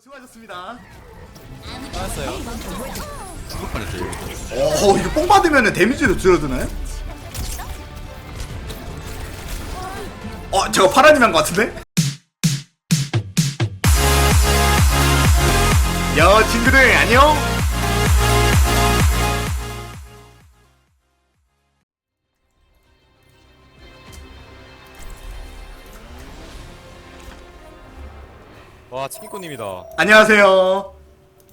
수고하셨습니다. 알았어요. 죽을 뻔했어요 오, 이거 뽕 받으면 데미지도 줄어드나요? 어, 저거 파라님한 것 같은데? 야, 친구들, 안녕! 와 치킨코님이다. 안녕하세요.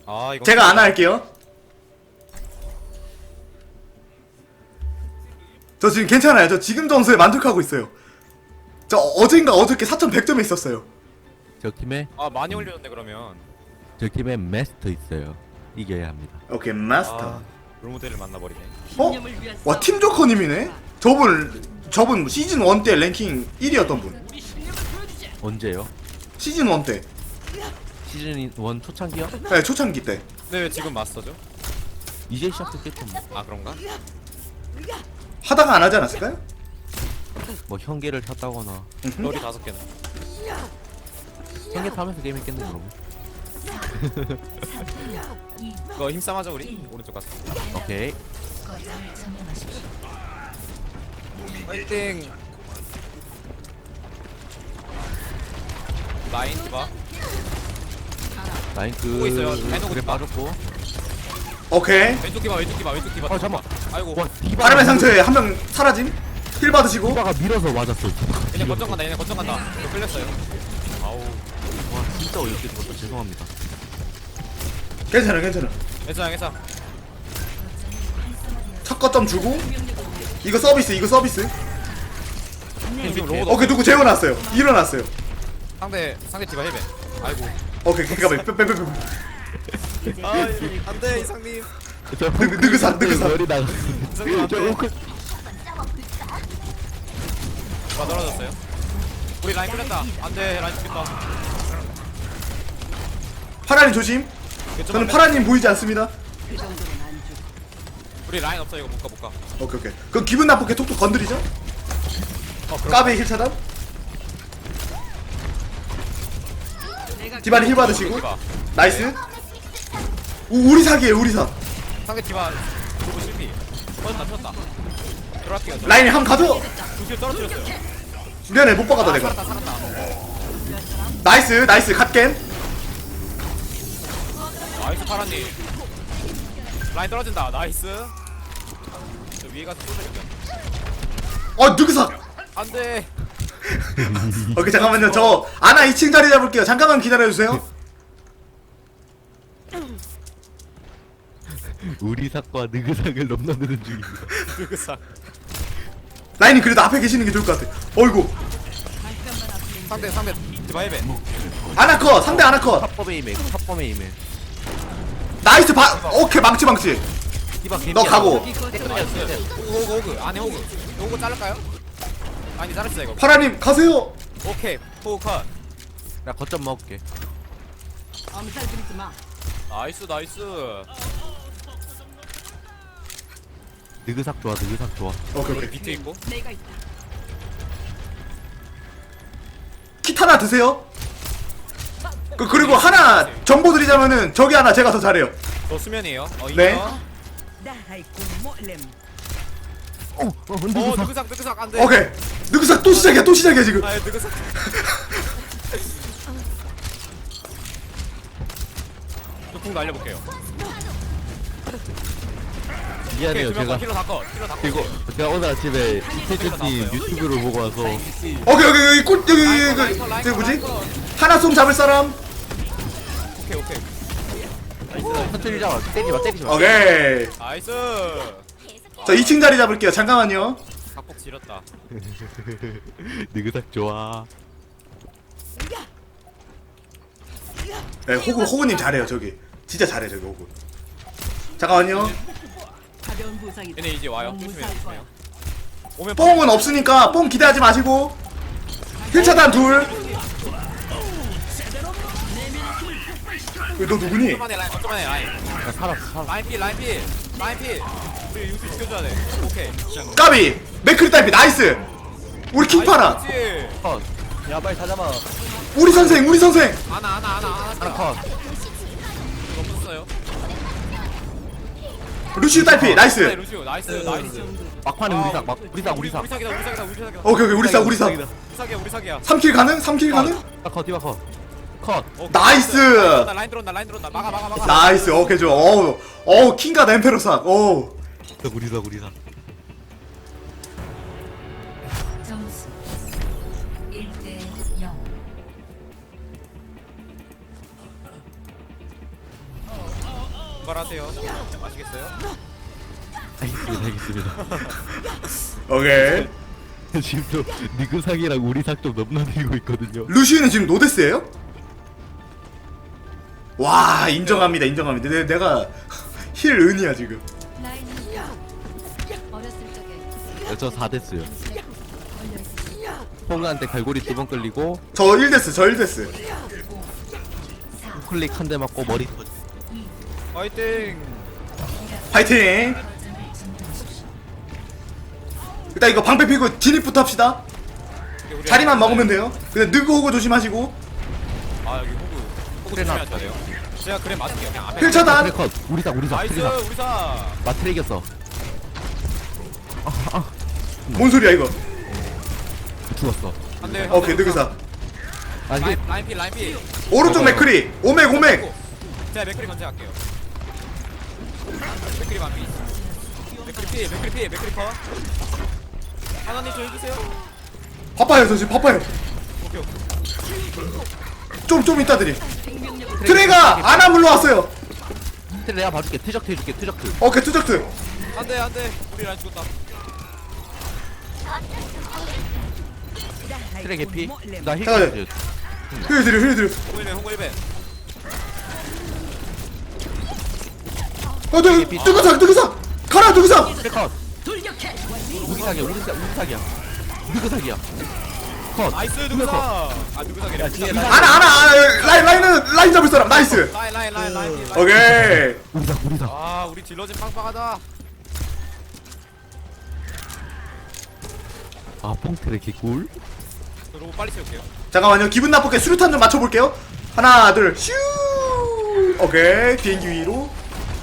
아 이거 제가 안나 할게요. 저 지금 괜찮아요. 저 지금 점수에 만족하고 있어요. 저 어젠가 어저께 4,100점에 있었어요. 저 팀에 아 많이 올렸네 그러면. 저 팀에 마스터 있어요 이겨야 합니다 오케이, 마스터. 아 롤모델을 만나버리네. 어? 와 팀조커님이네? 저분 저분 시즌 1 때 랭킹 1위였던 분 언제요? 시즌 1 때. 시즌 1 초창기요? 네, 초창기 때. 근데 왜 지금 마스터죠? 이제 시작됐겠죠 뭐. 아 그런가? 하다가 안 하지 않았을까요? 뭐 현계를 탔다거나 롤이 다섯 개나. 현계 타면서 게임 했겠네 그러면 그거 힘싸움하자 우리 오른쪽 가서. 오케이 파이팅. 라인 봐. 라인 보고 있어요. 그 해놓고 그래 있다. 빠졌고 오케이. 왼쪽 기봐 왼쪽 기봐 왼쪽 기봐. 어 잠깐 아이고 와 디바 바람의 상처에 한 명 사라짐. 힐 받으시고. 디바가 밀어서 맞았어 얘네 거점 간다 얘네 거점 간다. 이거 끌렸어요. 아우 와 진짜 어렵게 죽었다 죄송합니다 괜찮아, 괜찮아. 괜찮아 괜찮아. 첫 거점 주고. 이거 서비스, 이거 서비스. 지금 로봇 오케이, 누구 재워놨어요. 일어났어요. 상대 상대 디바 헬벤. 아이고. 오케이, 잠깐만. 빼빼빼빼. 아 안돼 이상님. 저 느그- 느그삭, 느그삭. 열이 나가 이상님 저 안돼. 오크 아 떨어졌어요. 우리 라인 끌렸다. 안돼 라인 죽겠다. 파라님 조심. 저는 파라님 보이지 않습니다. 우리 라인 없어 이거 못가 못 가. 오케이, 오케이. 그럼 기분 나쁘게 톡톡 건드리죠? 어. 까베 힐 차단. 디바니 힐 받으시고. 디바. 나이스. 우, 우리 사기에요, 우리 사. 상대 디바 로봇 실패. 터졌다 터졌다. 들어갈게요. 저. 라인 한 가져. 두킬 떨어뜨렸어요. 미안해, 못 박았다, 내가. 살았다 살았다. 나이스, 나이스, 갓겜. 나이스 파란님. 라인 떨어진다. 나이스. 저 위에 가서 쏘면 어, 누구사? 안돼. 오케이, 잠깐만요. 저, 아나 2층 자리 잡을게요. 잠깐만 기다려주세요. 우리 삭과 느그삭을 넘나드는 중입니다 누구사. 라인이 그래도 앞에 계시는 게 좋을 것 같아. 어이구. 상대 상대 디바 헬벤. 아나컷, 상대 아나컷. 탑범의 이메 탑범의 이메 나이스, 바, 오케이, 망치, 망치. 디바 개미야 너 가고. 나이스. 호그 호그 호그 안에 호그. 호그 자를까요? 아니 자르시다 이거. 파라님, 가세요. 오케이 호그 컷. 나 거점 먹을게 엄살 부리지 마. 나이스 나이스. 느그삭 좋아 느그삭 좋아 오케이, 오케이. 비트 있고. 내가 있다. 킷 하나 드세요. 그, 그리고 하나 정보 드리자면은 저기 하나 제가 더 잘해요. 저 수면이에요. 어 네. 이거. 어, 어어 느그삭 느그삭 느그삭 안돼. 오케이. 느그사 또 시작이야, 또 시작이야, 지금. 아 느그삭. 저궁 날려볼게요. 오케이 미안해요 두명 제가 컷. 킬로 다 컷. 이거 제가 오늘 아침에 이태준님 유튜브를 보고 와서 오케이, 오케이, 여기, 꽃, 여기, 여기, 여기, 저기 컷, 뭐지? 하나 쏨 잡을 사람? 오케이 오케이. 천천히 잡아 때리지 마 때리지 마 오케이. 나이스. 자, 2층 자리 잡을게요. 잠깐만요. 각폭 지렸다. 느그삭 좋아 네, 호구, 호구님 잘해요, 저기. 진짜 잘해, 저기, 호구. 잠깐만요. 가벼운 부상이다. 얘네 이제 와요. 넌 조심해요. 무사할 거야. 조심해요. 오면 뽕은 없으니까 뽕 기대하지 마시고. 힐차단 둘. 왜, 너 누구니? 거점안에 라인 거점안에 라인. 나 살았어 살았어 라인 필 라인 필 라인 필. 우리 유수 지켜줘야 돼. 오케이. 까비! 맥크리 딸피 나이스! 우리 킹파라! 그렇지. 야 빨리 찾아봐 우리 선생 우리 선생. 아나 아나 아나 아나. 하나 컷. 너무 썼어요 루시우 딸피 네, 나이스. 루시오 나이스 나이스. 막판에 우리 삭 막, 우리 삭 우리 삭 우리 사기다 우리 사기다 우리 사기다. 오케이 오케이. 우리 사 우리 사. 우리 사기야 우리 사기야. 3킬 가능? 3킬 가능? 컷 디바 컷컷. 어, 나이스! 들어온다, 라인 들어온다 라인 들어온다. 막아 막아 막아. 나이스. 오케이 좋아. 어우 어우 킹과 엠페로사 어우 우리 삭 우리 삭 점수 1대 0 분발하세요. 아시겠어요? 알겠습니다 알겠습니다 오케이. 지금 저 니그 삭이랑 우리 삭좀 넘나들고 있거든요. 루시우는 지금 노데스예요? 와 인정합니다 인정합니다. 내, 내가 힐 은이야 지금 어렸을 적에 네, 저 4데스요. 홍가한테 갈고리 두 번 끌리고 저 1데스 저 1데스 클릭 한 대 맞고 머리 터지 화이팅! 파이팅! 일단 이거 방패 피고 진입부터 합시다. 오케이, 우리 자리만 먹으면 돼요. 근데 느그 호구 조심하시고. 아 여기 호구 호구 조심해야 돼요 제가 그래 맞을게요 그냥 앞에 힐 차단 트랙 컷 우리 삭 우리 삭 나이스 트랙 삭 우리 사. 마트랙 이겼어. 뭔 소리야 이거? 죽었어. 안돼 오케이 느그사 아 이게 라인 라인 피 라인 피 오른쪽 맥크리. 오맥 오맥. 제가 맥크리 먼저 할게요. 맥크리 반피. 맥크리 피 맥크리 피 맥크리 커 하나님 저 해주세요. 바빠요 저 지금 바빠요 오케이 오케이 좀 좀 이따 드림. 트레가 아나 물러왔어요. 트랙 내가 봐줄게. 트적트 해줄게 트적트. 오케이 투적트. 안돼 안돼. 우리 라인 죽었다. 트랙 개피. 나힐 잠깐만요. 힐 드려 힐 드려. 홍일배 홍일배. 어 느, 느그사 느그사 가라 느그사 트랙 컷. 우리 삭이야 우리 누구 삭이야 컷. 나이스 누구사 아 누구사기래 아나 아나 아나, 라인 라인은 라인 잡을 사람. 나이스. 라인 라인 라인 라인 라인. 오케이. 우리 삭 우리 삭아 우리 딜러진 빵빵하다. 아 뽕트랙 개꿀. 저 로봇 빨리 채울게요. 잠깐만요. 기분 나쁘게 수류탄 좀 맞춰볼게요. 하나 둘 슈! 오케이. 비행기 위로.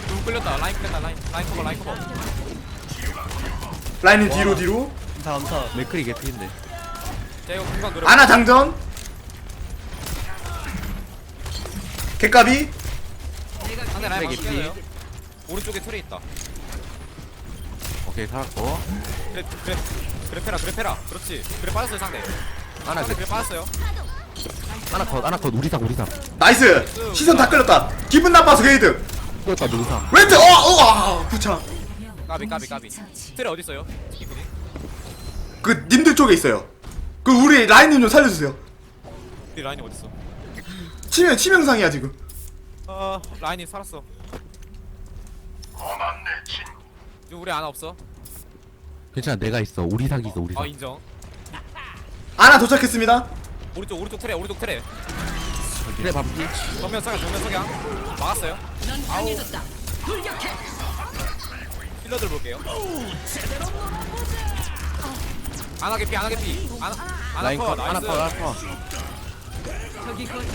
누구 끌렸다. 라인 끌렸다 라인. 라인 커버 라인 커버. 라인은 뒤로 뒤로. 맥크리 개피인데 이거 공간 노려 아나 장전. 개까비. 상대 라인 트랙이 맞춰요. 오른쪽에 트레 있다. 오케이 살았고. 그래 그래 그래 패라 그래 패라. 그렇지. 그래 빠졌어요 상대. 하나 상대 그 그래 빠졌어요. 하나 컷 하나 컷 우리 삭 우리 삭 나이스. 시선 다 끌렸다. 기분 나빠서 게이드. 또 누구 삭 왼쪽 어어 구차 까비 까비 까비. 트레 어디 있어요? 이분이 그 님들 쪽에 있어요 그 우리 라인님 좀 살려주세요. 우리 라인이 어디 있어? 치명 치명상이야 지금. 어 라인이 살았어. 지금 우리 아나 없어? 괜찮아 내가 있어. 우리 삭이 있어 우리 아삭 인정. 아나 도착했습니다. 오른쪽 오른쪽 트레 오른쪽 트레. 그래 밤피. 정면 석양 정면 석양 막았어요. 넌 강해졌다. 힐러들 볼게요. 안 하게 피, 안 하게 피. 안, 안 라인 컷 하나. 컷 하나 컷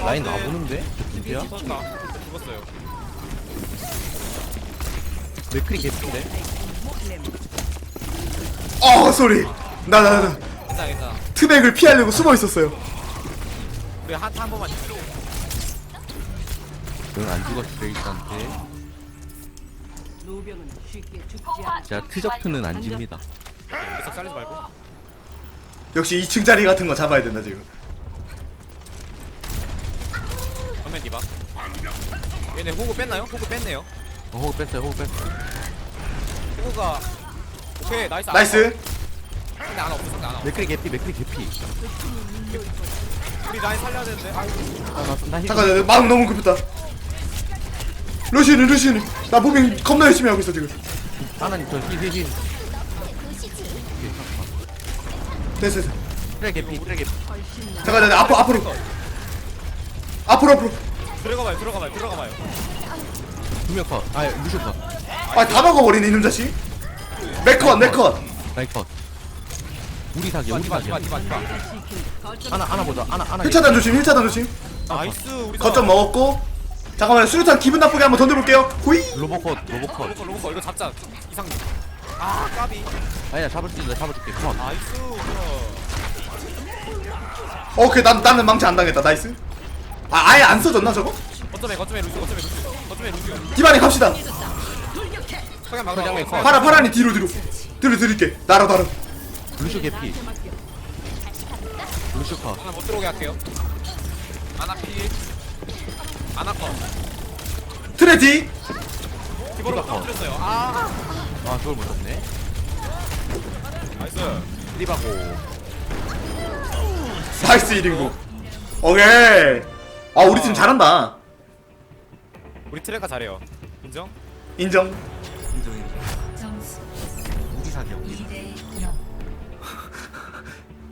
라인 네. 나보는데? 터졌다. 죽었어요. 맥크리 개피인데? 어 쏘리 나 나 나 괜찮아, 괜찮아. 트백을 피하려고 숨어 있었어요 우리 한타 한 번만 주세요. 넌안 죽었어 레이스한테 노병은 쉽게 죽지 않아. 자 트적트는 안 집니다 계속 잘리지 말고. 역시 2층 자리 같은 거 잡아야 된다 지금 정면 디바. 얘네 호구 뺐나요? 호구 뺐네요. 어 호흡 뺐어요 호흡 뺐어 호구가 오케이 나이스. 나이스 근데 안 없어, 상대 안 없어. 맥크리 개피 맥크리 개피 우리 라인 살려야 되는데. 아이고. 아나나 힐 잠깐 마음 너무 급했다 루시는 루시는 나 무빙 겁나 열심히 하고 있어 지금 하나님 저 힐 힐 힐 됐어 됐어 트랙 개피 트랙 개피 잠깐 잠깐 앞으로 앞으로. 앞으로 앞으로. 들어가봐요, 들어가봐요, 들어가봐요. 두명 컷. 아 루쇼 컷. 아다 먹어버리네 이놈 자식. 맥컷 맥컷. 라인 컷. 우리 사기야 디바 우리 디바 사기야. 디바 디바 디바 하나 하나 보자. 하나 하나. 힐차단 조심 힐차단 조심. 나이스 우리 거점 먹었고. 잠깐만요 수류탄 기분 나쁘게 한번 던져볼게요. 호이. 로보컷 로보컷. 로봇 로봇 이거 잡자. 이상님 아 까비. 아니야 잡을 수 있어 내가 잡아줄게. 컴온 나이스 우와. 오케이 난, 나는 망치 안 당했다. 나이스. 아 아예 안 써졌나 저거? 거점에 거점에 루시 거점에 루시. 거점에 루시. 디바니 갑시다. 막으러. 파라 파라니 뒤로 뒤로. 뒤로 드릴게. 나로 나로. 루슈 개피. 루슈 컷. 하나 못 들어오게 할게요. 아나 피. 아나 컷. 트레 뒤 기본으로 디바 컷. 떨어뜨렸어요. 아 아 저걸 못 잡네. 나이스. 리바고. 나이스 1인구. 오케이. 아 우리 팀 잘한다. 우리 트레가 잘해요. 인정? 인정. 인정 인정. 점수. 우리 사기야 우리. 2대 0.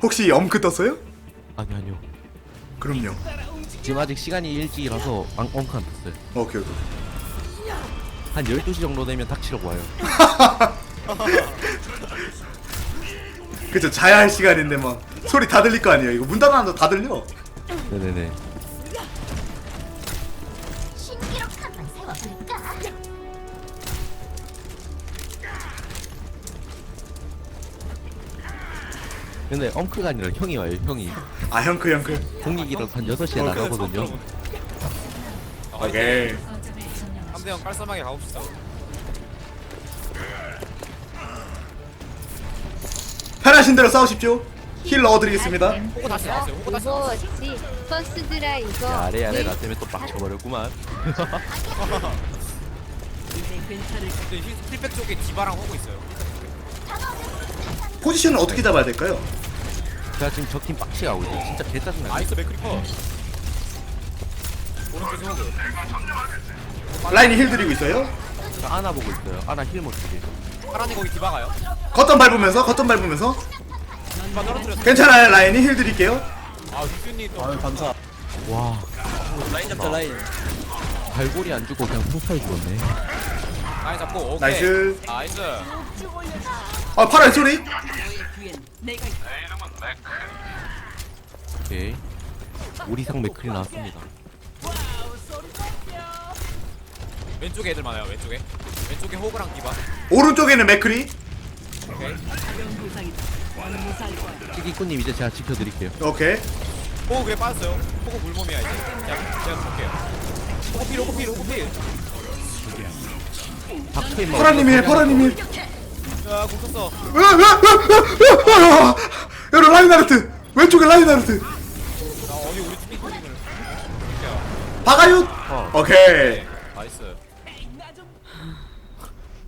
혹시 엄크 떴어요? 아니 아니요. 그럼요. 지금 아직 시간이 일찍이라서 안 엉크 안 떴어요. 오케이 오케이 한 12시 정도 되면 닥치려고 와요. 그쵸 자야 할 시간인데 막 소리 다 들릴 거 아니에요? 이거 문 닫아놔도 다 들려? 네네네. 신기록 한번 세워볼까? 근데 엉크가 아니라 형이 와요 형이. 아 형크 형크 공익이라서 한 6시에 나가거든요. 오케이 3대0 깔쌈하게 가봅시다. 편하신 대로 싸우십시오. 힐 넣어드리겠습니다. 호구 다시 나왔어요. 호구 다시 이거 나왔어요. 버스 드라이버 야래 야래 나 때문에 또 빡쳐버렸구만. 근데 힐- 힐백 쪽에 디바랑 호구 있어요. 포지션을 어떻게 잡아야 될까요? 제가 지금 적팀 빡치게 하고 있어요. 진짜 개짜증나 나이스 맥크리퍼. 오른쪽에 호구 라인이 힐 드리고 있어요? 저 아나 보고 있어요. 아나 힐 못주게 파란이 거기 디바 가요? 거점 밟으면서 거점 밟으면서? 디바 떨어뜨렸어 괜찮아요 라인이? 힐 드릴게요. 아 유준이 또. 와. 라인 잡자 라인. 발골이 안 죽고 그냥 풍차에 죽었네. 라인 잡고 오케이. 나이스. 나이스. 아 파란 소리. 오케이. 우리상 맥클이 나왔습니다 왼쪽에 애들 많아요 왼쪽에. 왼쪽에 호그랑 디바. 오른쪽에는 맥크리. 오케이. 찌기꾼님 이제 제가 지켜드릴게요. 오케이. 호그 그래 빠졌어요. 호그 물몸이야 이제. 제가, 제가 볼게요. 호그 필 호그 필 호그 필. 닥터인마 파라님 힐 파라님 힐 야, 공 쳤어. 여러분 라인하르트. 왼쪽에 라인하르트. 나 어디 우리 팀이 팀을. 박아요 어. 오케이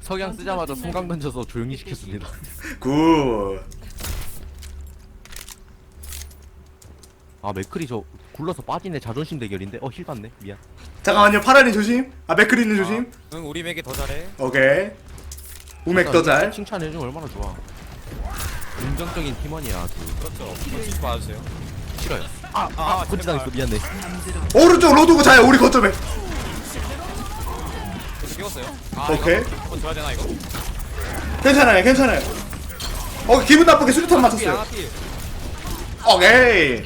석양 쓰자마자 성강 던져서 조용히 시켰습니다 굿 아 맥클이 저 굴러서 빠지네 자존심 대결인데 어힐 받네 미안 잠깐만요 파라님 조심 아 맥크리는 조심 응, 우리 맥이 더 잘해. 오케이 우맥 더 잘 칭찬해주면 얼마나 좋아 긍정적인 팀원이야 아주 그렇죠. 치즈 받아주세요. 싫어요 아, 아, 번지당했어 미안해 오른쪽 로드고 자요 우리 거점에 저도 깨웠어요. 아, 오케이. 이거 한번 줘야 되나, 이거? 괜찮아요 괜찮아요 어 기분 나쁘게 수류탄 피, 맞췄어요 피. 오케이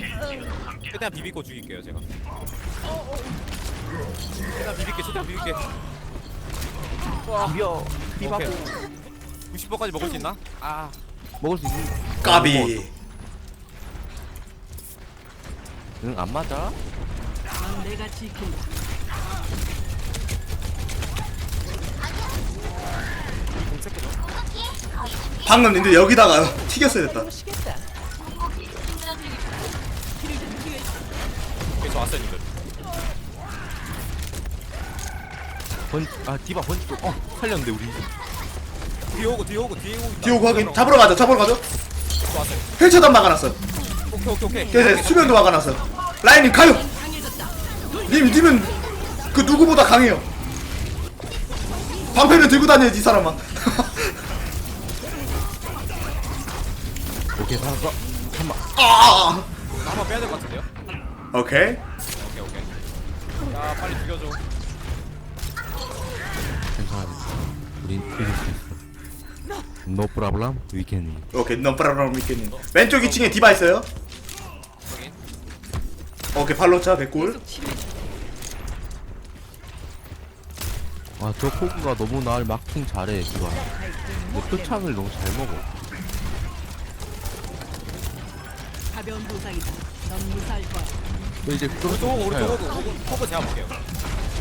최대한 비비고 죽일게요, 제가. 최대한 비빌게, 최대한 비빌게. 비벼 오케이. 90%까지 먹을 수 있나? 아, 먹을 수 있는 까비 응안 맞아 넌 내가 지킨다. 공책해줘. 방금 근데 여기다가 튀겼어야 됐다. 왔어요, 님들. 번 아 디바 번지 어 살렸는데 우리. 뒤에 오고, 뒤에 오고, 뒤에 오고. 디오고 확인. 잡으러 가자 잡으러 왔어요. 헬차단 막아놨어. 오케이, 오케이, 오케이. 그래서 수면도 막아놨어. 라인님 가요. 님 님은 그 누구보다 강해요 방패를 들고 다녀야지 이 사람아 오케이 살았어 잠깐만 아 한번 빼야 될 것 같은데요? 오케이 오케이, 오케이. 야, 빨리 죽여줘. 괜찮아 우린 이길 수 있어 No problem. We can win. 오케이 넘브라브라 미끼님 왼쪽 2층에 디바 있어요 확인. 오케이 발로차 개꿀 계속 치료. 아, 저 포그가 너무 날 마킹 잘해. 근데 표창을 너무 잘 먹어. 가벼운 부상이다. 넌 무사할 거야. 너 이제 좀 오른쪽 오른쪽 요 호그 호그 호그 제가 볼게요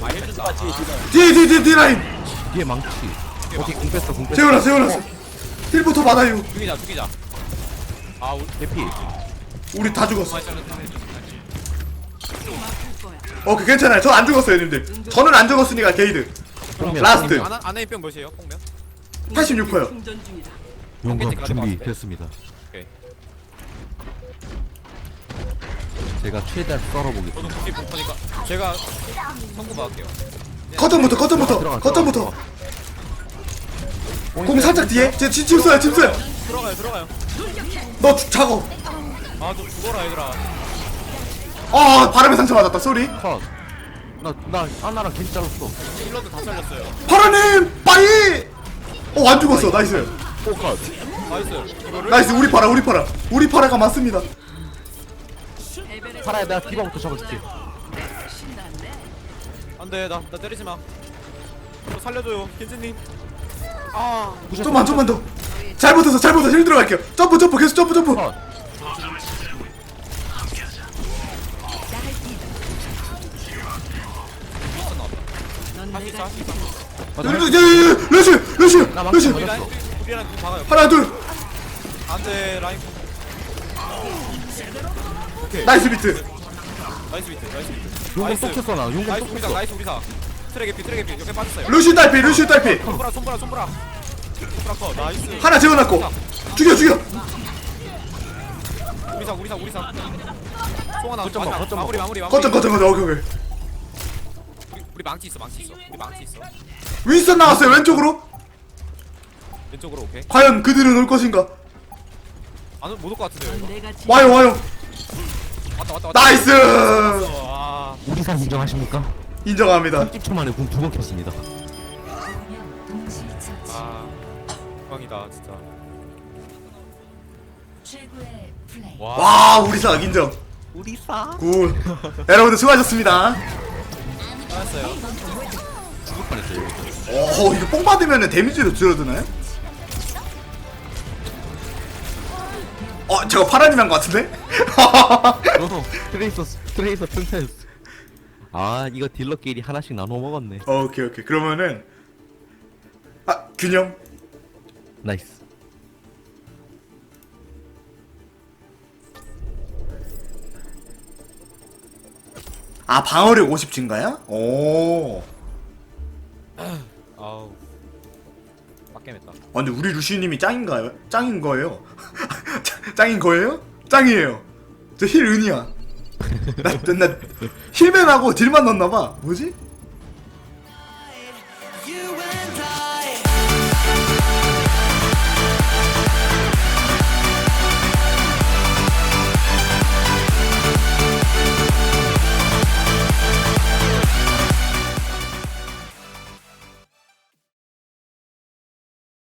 아 뒤에 뒤에 뒤에 뒤에 라인 뒤에 망치. 오케이, 공 뺐어, 공 뺐어. 재워놨어 재워놨어 힐부터 받아요 죽이자 죽이자 아 우리 대피. 우리 다 죽었어. 오케이 괜찮아요 저안 죽었어요 님들 저는 안 죽었으니까 게이드 뽕면, 라스트. 아나 아나의 뿅 몇이에요 뽕면 86%요. 충전 중이다. 용감. 준비 됐습니다. 오케이 제가 최대한 썰어보겠습니다. 저도 국기 못하니까 제가 성공 받을게요 거점부터 거점부터 들어가, 거점부터 들어가. 공 살짝 뒤에 집 써요 집 써요 들어가요 들어가요 너 주, 작어 아좀 죽어라 얘들아 아 바람에 상처 맞았다 쏘리 컷. 나, 나, 하나랑 괜히 잘랐어. 힐러도 다 잘렸어요. 파라님 빠이! 어안 죽었어. 나이스. 오, 컷. 나이스. 이거를? 나이스 우리 파라 우리 파라. 우리 파라가 맞습니다. 살아야 내가 디바부터 잡아줄게. 안돼 나, 나 때리지 마. 저 살려줘요, 겐지님. 아, 좀만 좀만 더. 잘못해서 잘못해서 힐 들어갈게요. 점프 점프 계속 점프 점프. 컷. 할 수 있어, 내가 할수 있어. 루시 루시 나 루시 망치 우리 라인, 맞았어. 우리랑 좀 박아요. 하나 둘 안돼, 라인. 오케이. 나이스 비트 나이스 비트, 나이스 비트. 또 켰어, 나. 용감 나이스 또 우리사. 나이스 우리사. 트랙 에피, 트랙 에피. 옆에 빠졌어요. 루시 딸피 루시 딸피 손보라, 손보라, 손보라. 손보라 컷, 나이스. 하나 재워놨고 죽여 죽여 우리사, 우리사, 우리사. 송하나, 거점 마지막. 거점. 마무리, 마무리, 마무리. 거점 거점 거점 오케이 오케이 망치 있어, 망치 있어. 우리 망치 있어. 윈스턴 나왔어요 왼쪽으로 왼쪽으로 오케이. 과연 그들은 올 것인가 안못올 것 같은데요, 넌 이거. 와요 와요 왔다, 왔다, 왔다. 나이스 아, 우리사 인정하십니까? 인정합니다 30초 만에 공두번 켰습니다. 아, 대박이다, 진짜. 최고의 플레이. 와, 와 우리 사악 인정 우리 사? 굿 여러분들 수고하셨습니다 알았어요. 죽을 뻔했어요, 이거. 오 이거 뽕 받으면 데미지도 줄어드나요? 어 저거 파라님 한것 같은데? 어, 트레이서, 트레이서 평타였어. 아, 이거 딜러끼리 하나씩 나눠 먹었네. 어, 오케이 오케이 그러면은 아 균형 나이스. 아 방어력 50 증가야? 오 아우. 빡겜했다. 아, 근데 우리 루시님이 짱인가요? 짱인 거예요? 짱- 짱인 거예요? 짱이에요 저 힐 은이야 나, 나 힐맨하고 딜만 넣었나봐 뭐지?